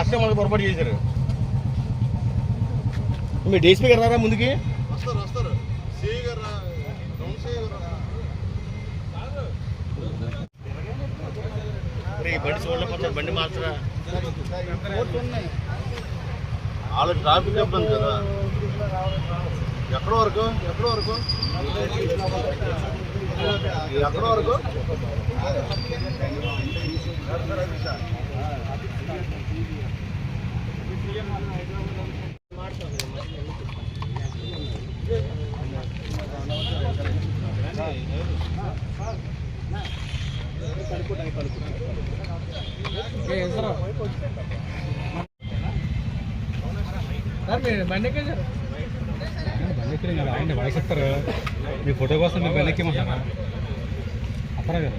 Last time పొరపాటు చేశారు. మీ DSP గారు రారా ముందుకి? వస్తారు వస్తారు. మరి బండి చూడలేకపోతే బండి మార్చరా? వాళ్ళ ట్రాఫిక్ ఇబ్బంది కదా. ఎక్కడ వరకు? ఎక్కడ వరకు? ఎక్కడ వరకు? బండి వయసు మీ ఫోటో కోసం మీరు బండి ఎక్కిమంటారా అత్తరా కదా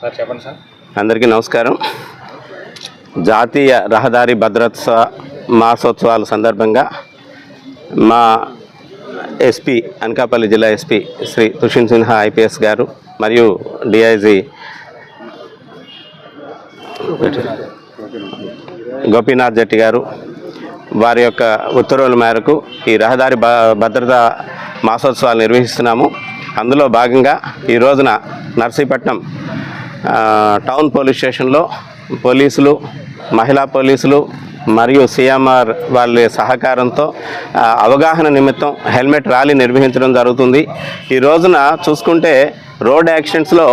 సార్ చెప్పండి సార్. అందరికీ నమస్కారం. జాతీయ రహదారి భద్రత మాసోత్సవాల సందర్భంగా మా ఎస్పీ అనకాపల్లి జిల్లా ఎస్పీ శ్రీ తుషిన్ సిన్హా ఐపీఎస్ గారు మరియు డిఐజీ గోపీనాథ్ జట్టి గారు వారి యొక్క ఉత్తర్వుల మేరకు ఈ రహదారి భ భద్రత మాసోత్సవాలు నిర్వహిస్తున్నాము. అందులో భాగంగా ఈ రోజున నర్సీపట్నం టౌన్ పోలీస్ స్టేషన్లో పోలీసులు మహిళా పోలీసులు మరియు సిఎంఆర్ వాళ్ళ సహకారంతో అవగాహన నిమిత్తం హెల్మెట్ ర్యాలీ నిర్వహించడం జరుగుతుంది. ఈ రోజున చూసుకుంటే road యాక్సిడెంట్స్లో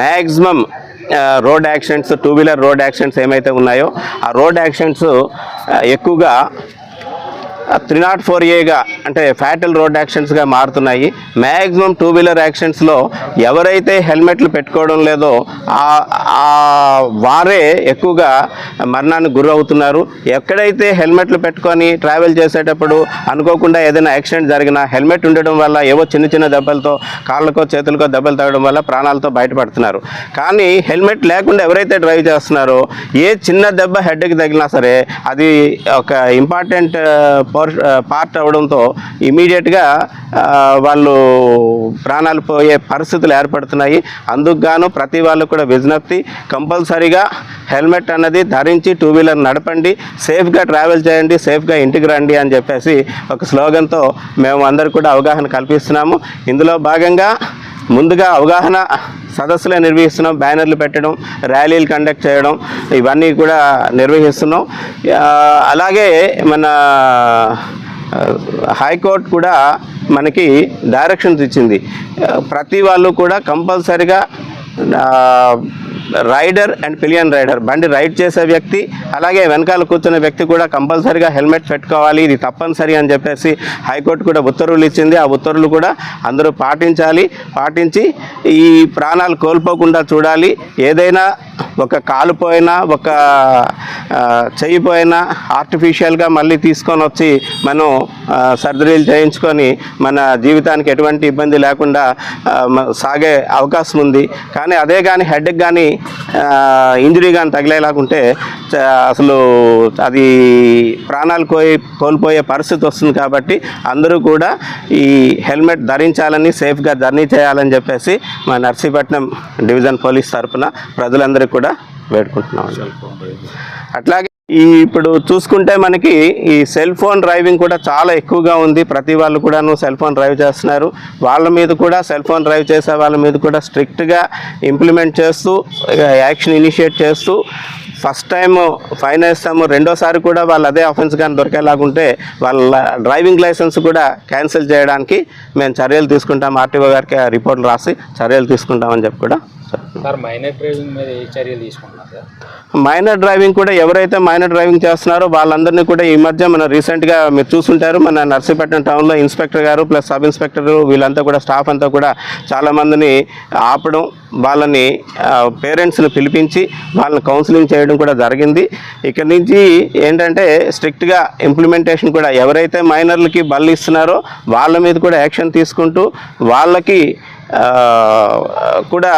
maximum road accidents two wheeler road accidents ఏమైతే ఉన్నాయో ఆ రోడ్ యాక్సిడెంట్స్ ఎక్కువగా త్రీ నాట్ ఫోర్ ఏగా అంటే ఫ్యాటల్ రోడ్ యాక్సిడెంట్స్గా మారుతున్నాయి. మ్యాక్సిమం టూ వీలర్ యాక్సిడెంట్స్లో ఎవరైతే హెల్మెట్లు పెట్టుకోవడం లేదో ఆ- వారే ఎక్కువగా మరణానికి గురవుతున్నారు ఎక్కడైతే హెల్మెట్లు పెట్టుకొని ట్రావెల్ చేసేటప్పుడు అనుకోకుండా ఏదైనా యాక్సిడెంట్ జరిగినా హెల్మెట్ ఉండడం వల్ల ఏవో చిన్న చిన్న దెబ్బలతో కాళ్ళకో చేతులకో దెబ్బలు తగ్గడం వల్ల ప్రాణాలతో బయటపడుతున్నారు. కానీ హెల్మెట్ లేకుండా ఎవరైతే డ్రైవ్ చేస్తున్నారో ఏ చిన్న దెబ్బ హెడ్కి తగిలినా సరే అది ఒక ఇంపార్టెంట్ పార్ట్ అవడంతో ఇమీడియట్గా వాళ్ళు ప్రాణాలు పోయే పరిస్థితులు ఏర్పడుతున్నాయి. అందుకు గాను ప్రతి వాళ్ళు కూడా విజ్ఞప్తి కంపల్సరీగా హెల్మెట్ అన్నది ధరించి టూ వీలర్ నడపండి సేఫ్గా ట్రావెల్ చేయండి సేఫ్గా ఇంటికి రండి అని చెప్పేసి ఒక స్లోగన్తో మేము అందరు కూడా అవగాహన కల్పిస్తున్నాము. ఇందులో భాగంగా ముందుగా అవగాహన సదస్సులే నిర్వహిస్తున్నాం బ్యానర్లు పెట్టడం ర్యాలీలు కండక్ట్ చేయడం ఇవన్నీ కూడా నిర్వహిస్తున్నాం. అలాగే మన హైకోర్టు కూడా మనకి డైరెక్షన్స్ ఇచ్చింది. ప్రతి వాళ్ళు కూడా కంపల్సరిగా రైడర్ అండ్ పిలియన్ రైడర్. బండి రైడ్ చేసే వ్యక్తి అలాగే వెనకాల కూర్చున్న వ్యక్తి కూడా కంపల్సరిగా హెల్మెట్ పెట్టుకోవాలి. ఇది తప్పనిసరి అని చెప్పేసి హైకోర్టు కూడా ఉత్తర్వులు ఇచ్చింది. ఆ ఉత్తర్వులు కూడా అందరూ పాటించాలి. పాటించి ఈ ప్రాణాలు కోల్పోకుండా చూడాలి. ఏదైనా ఒక కాలు పోయినా ఒక చెయ్యిపోయినా చెయ్యి పోయినా ఆర్టిఫిషియల్గా మళ్ళీ తీసుకొని వచ్చి మనం సర్జరీలు చేయించుకొని మన జీవితానికి ఎటువంటి ఇబ్బంది లేకుండా సాగే అవకాశం ఉంది. కానీ అదే కానీ హెడ్కి కానీ ఇంజరీ కానీ తగిలేలాగుంటే అసలు అది ప్రాణాలు కోయి కోల్పోయే పరిస్థితి వస్తుంది కాబట్టి అందరూ కూడా ఈ హెల్మెట్ ధరించాలని సేఫ్గా జర్నీ చేయాలని చెప్పేసి మా నర్సీపట్నం డివిజన్ పోలీస్ తరఫున ప్రజలందరికీ కూడా వేడుకుంటున్నాం అట్లాగే ఈ ఇప్పుడు చూసుకుంటే మనకి ఈ సెల్ ఫోన్ డ్రైవింగ్ కూడా చాలా ఎక్కువగా ఉంది. ప్రతి వాళ్ళు కూడాను సెల్ ఫోన్ డ్రైవ్ చేస్తున్నారు. వాళ్ళ మీద కూడా సెల్ ఫోన్ డ్రైవ్ చేసే వాళ్ళ మీద కూడా స్ట్రిక్ట్గా ఇంప్లిమెంట్ చేస్తూ యాక్షన్ ఇనిషియేట్ చేస్తూ ఫస్ట్ టైం ఫైన్ వేస్తాము. రెండోసారి కూడా వాళ్ళు అదే ఆఫెన్స్ కానీ దొరికేలాగుంటే వాళ్ళ డ్రైవింగ్ లైసెన్స్ కూడా క్యాన్సిల్ చేయడానికి మేము చర్యలు తీసుకుంటాం. ఆర్టీఓ గారికి రిపోర్ట్లు రాసి చర్యలు తీసుకుంటామని చెప్పి కూడా సార్. మైనర్ డ్రైవింగ్ మీద ఏ చర్యలు తీసుకుంటున్నారు సార్? మైనర్ డ్రైవింగ్ కూడా ఎవరైతే మైనర్ డ్రైవింగ్ చేస్తున్నారో వాళ్ళందరినీ కూడా ఈ మధ్య మన రీసెంట్గా మీరు చూసుంటారు మన నర్సీపట్నం టౌన్లో ఇన్స్పెక్టర్ గారు ప్లస్ సబ్ ఇన్స్పెక్టర్ వీళ్ళంతా కూడా స్టాఫ్ అంతా కూడా చాలామందిని ఆపడం వాళ్ళని పేరెంట్స్ని పిలిపించి వాళ్ళని కౌన్సిలింగ్ చేయడం కూడా జరిగింది. ఇక్కడ నుంచి ఏంటంటే స్ట్రిక్ట్గా ఇంప్లిమెంటేషన్ కూడా ఎవరైతే మైనర్లకి బళ్ళు ఇస్తున్నారో వాళ్ళ మీద కూడా యాక్షన్ తీసుకుంటూ వాళ్ళకి కూడా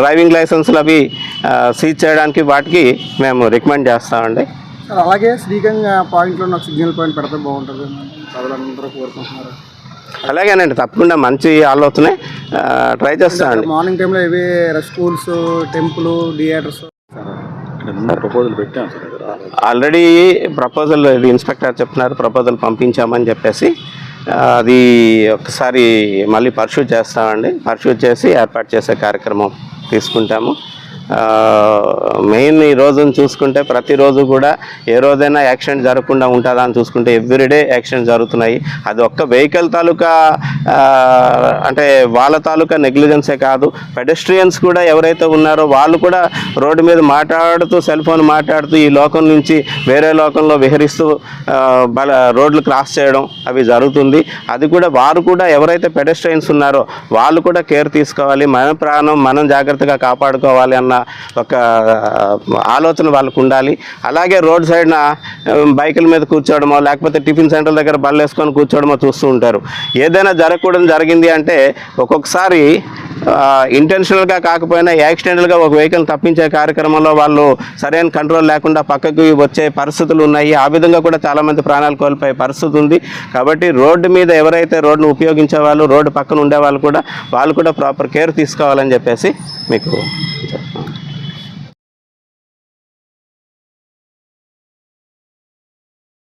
డ్రైవింగ్ లైసెన్సులు అవి సీజ్ చేయడానికి వాటికి మేము రికమెండ్ చేస్తామండి. అలాగే శ్రీకంగా పాయింట్లో నాకు సిగ్నల్ పాయింట్ పెడితే బాగుంటుంది. ప్రజలందరూ కోరుకుంటున్నారు. అలాగేనండి తప్పకుండా మంచి ఆలోచనే ట్రై చేస్తామండి. మార్నింగ్ టైంలో ఇవి స్కూల్స్ టెంపుల్ థియేటర్స్. ప్రపోజల్ పెట్టాం సార్ ఆల్రెడీ ప్రపోజల్ ఇన్స్పెక్టర్ చెప్తున్నారు ప్రపోజల్ పంపించామని చెప్పేసి అది ఒకసారి మళ్ళీ పర్ష్యూ చేస్తామండి. పర్ష్యూ చేసి ఏర్పాటు చేసే కార్యక్రమం తీసుకుంటాము. మెయిన్ ఈ రోజును చూసుకుంటే ప్రతిరోజు కూడా ఏ రోజైనా యాక్సిడెంట్ జరగకుండా ఉంటుందా అని చూసుకుంటే ఎవ్రీడే యాక్సిడెంట్ జరుగుతున్నాయి. అది ఒక్క వెహికల్ తాలూకా అంటే వాళ్ళ తాలూకా నెగ్లిజెన్సే కాదు. పెడెస్ట్రియన్స్ కూడా ఎవరైతే ఉన్నారో వాళ్ళు కూడా రోడ్డు మీద మాట్లాడుతూ సెల్ ఫోన్ మాట్లాడుతూ ఈ లోకం నుంచి వేరే లోకంలో విహరిస్తూ బల రోడ్లు క్రాస్ చేయడం అవి జరుగుతుంది. అది కూడా వారు కూడా ఎవరైతే పెడెస్ట్రియన్స్ ఉన్నారో వాళ్ళు కూడా కేర్ తీసుకోవాలి. మన ప్రాణం మనం జాగ్రత్తగా కాపాడుకోవాలి అన్న ఒక ఆలోచన వాళ్ళకు ఉండాలి. అలాగే రోడ్ సైడ్న బైకుల మీద కూర్చోవడమో లేకపోతే టిఫిన్ సెంటర్ దగ్గర బళ్ళు వేసుకొని కూర్చోవడమో చూస్తూ ఉంటారు. ఏదైనా జరగకూడదు జరిగింది అంటే ఒక్కొక్కసారి ఇంటెన్షనల్గా కాకపోయినా యాక్సిడెంటల్గా ఒక వెహికల్ తప్పించే కార్యక్రమంలో వాళ్ళు సరైన కంట్రోల్ లేకుండా పక్కకి వచ్చే పరిస్థితులు ఉన్నాయి. ఆ విధంగా కూడా చాలామంది ప్రాణాలు కోల్పోయే పరిస్థితి ఉంది. కాబట్టి రోడ్డు మీద ఎవరైతే రోడ్డును ఉపయోగించే వాళ్ళు రోడ్డు పక్కన ఉండే వాళ్ళు కూడా వాళ్ళు కూడా ప్రాపర్ కేర్ తీసుకోవాలని చెప్పేసి మీకు